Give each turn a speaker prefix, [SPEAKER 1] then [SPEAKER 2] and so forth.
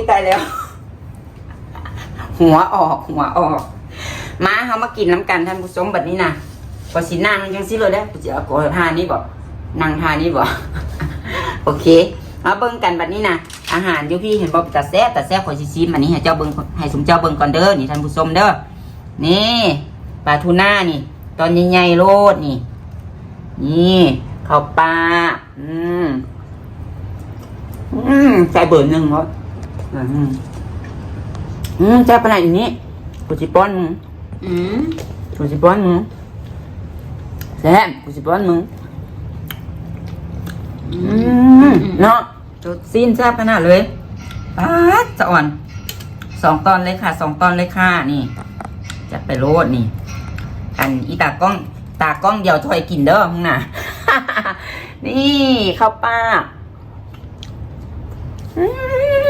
[SPEAKER 1] ยตายแล้ว หัวออกหัวออก มาเขามากินน้ำกันท่านผู้ชมแบบนี้นะพอสินั่งจังสิเลยได้อจะเอากทานี่บอกนั่งทานี่บอกโอเคมาเบิ่งกันแบบนี้นะอาหารอยู่พี่เห็นบอกแต่แซ่บแต่แซ่ขอชิซิมอันนี้ให้เจ้าเบิ่งให้สมเจ้าเบิ่งก่อนเด้อนี่ท่านผู้ชมเด้อนี่ปลาทูน่านี่ ตอนใหญ่ๆโลดนี่ นี่ข้าวปลาอืมอืมใส่เบอร์หนึ่งเหรอ อืมอืมใส่ปลาไหนอย่างนี้กูจิป้อนมึง
[SPEAKER 2] อืม
[SPEAKER 1] กูจิป้อนมึงแซ่บกูจิป้อนมึงอืมเนาะจุดซีนแซ่บขนาดเลยป๊าดจะอ่อนสองตอนเลยค่ะสองตอนเลยค่ะนี่จัดไปโรดนี่ อันอีตากล้อง ตากล้องเดียวถอยกินเด้อมึงน่ะ นี่ข้าวป้า อืม